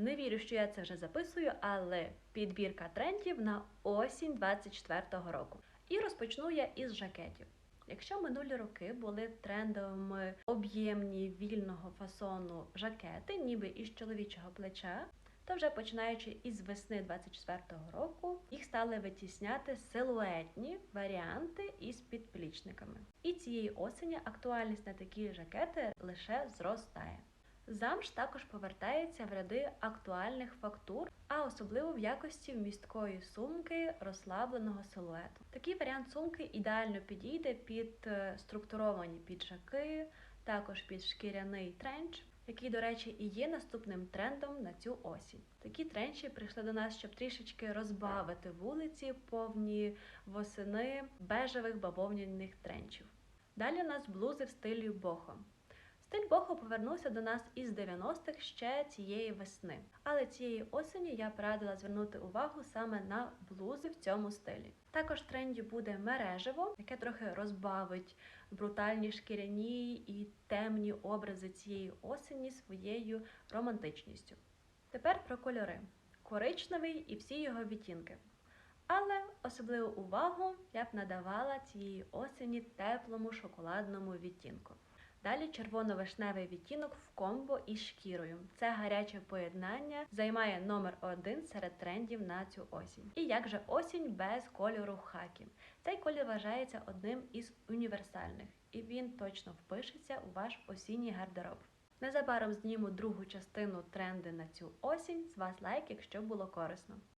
Не вірю, що я це вже записую, але підбірка трендів на осінь 24-го року. І розпочну я із жакетів. Якщо минулі роки були трендовими об'ємні вільного фасону жакети, ніби із чоловічого плеча, то вже починаючи із весни 24-го року їх стали витісняти силуетні варіанти із підплічниками. І цієї осені актуальність на такі жакети лише зростає. Замш також повертається в ряди актуальних фактур, а особливо в якості вмісткої сумки розслабленого силуету. Такий варіант сумки ідеально підійде під е, структуровані піджаки, також під шкіряний тренч, який, до речі, і є наступним трендом на цю осінь. Такі тренчі прийшли до нас, щоб трішечки розбавити вулиці, повні восени бежевих бавовняних тренчів. Далі у нас блузи в стилі бохо. Стиль бохо повернувся до нас із 90-х ще цієї весни. Але цієї осені я порадила звернути увагу саме на блузи в цьому стилі. Також в тренді буде мережево, яке трохи розбавить брутальні шкіряні і темні образи цієї осені своєю романтичністю. Тепер про кольори: коричневий і всі його відтінки. Але особливу увагу я б надавала цієї осені теплому шоколадному відтінку. Далі червоно-вишневий відтінок в комбо із шкірою. Це гаряче поєднання займає номер один серед трендів на цю осінь. І як же осінь без кольору хакі? Цей колір вважається одним із універсальних, і він точно впишеться у ваш осінній гардероб. Незабаром зніму другу частину тренди на цю осінь. З вас лайк, якщо було корисно.